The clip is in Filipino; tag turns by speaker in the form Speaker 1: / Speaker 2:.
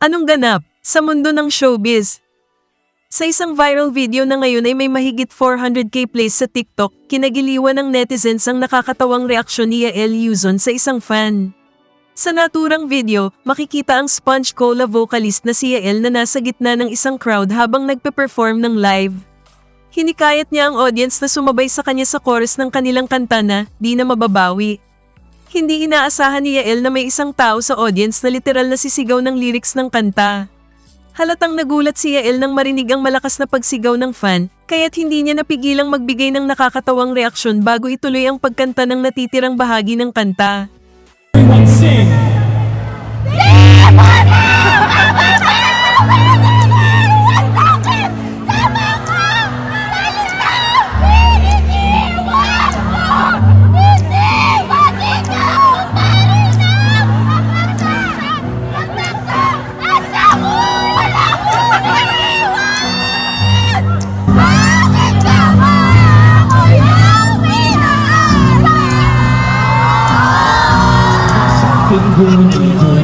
Speaker 1: Anong ganap sa mundo ng showbiz? Sa isang viral video na ngayon ay may mahigit 400k plays sa TikTok, kinagiliwan ng netizens ang nakakatawang reaksyon ni Yael Yuzon sa isang fan. Sa naturang video, makikita ang Sponge Cola vocalist na si Yael na nasa gitna ng isang crowd habang nagpe-perform ng live. Hinikayat niya ang audience na sumabay sa kanya sa chorus ng kanilang kanta na Di na mababawi. Hindi inaasahan ni Yael na may isang tao sa audience na literal na sisigaw ng lyrics ng kanta. Halatang nagulat si Yael nang marinig ang malakas na pagsigaw ng fan, kaya't hindi niya napigilang magbigay ng nakakatawang reaksyon bago ituloy ang pagkanta ng natitirang bahagi ng kanta.
Speaker 2: 天空
Speaker 3: 的。